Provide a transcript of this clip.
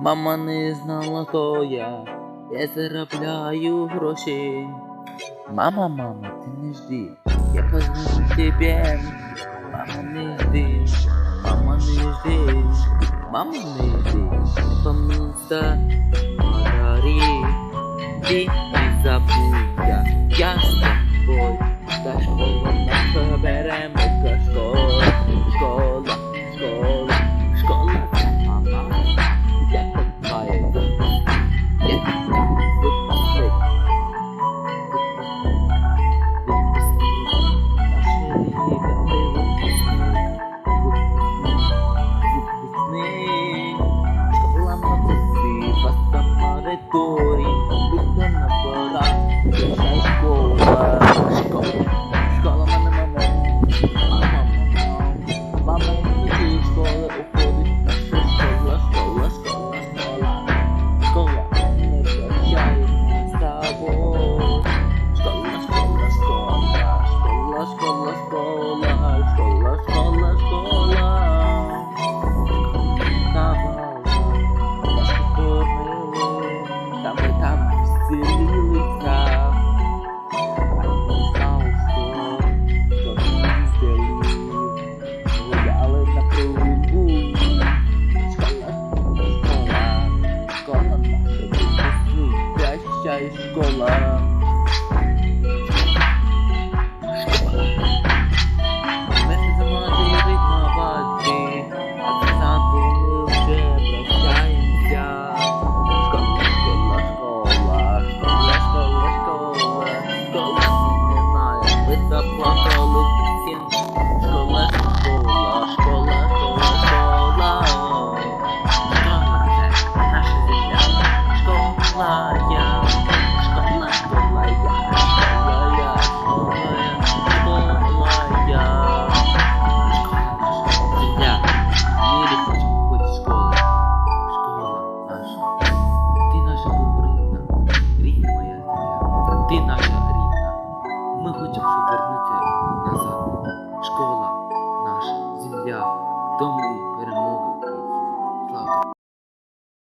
Мама не знала, хто я, я заробляю гроші. Мама, мама, ти не жди, я позвоню тебе. Мама, не жди, мама, не жди, мама, не жди, потому что Марари, ты не забудь, я с тобой, даже rettori. escolar. ти наша рідна. Ми хочемо повернути назад. Школа наша, земля, дом.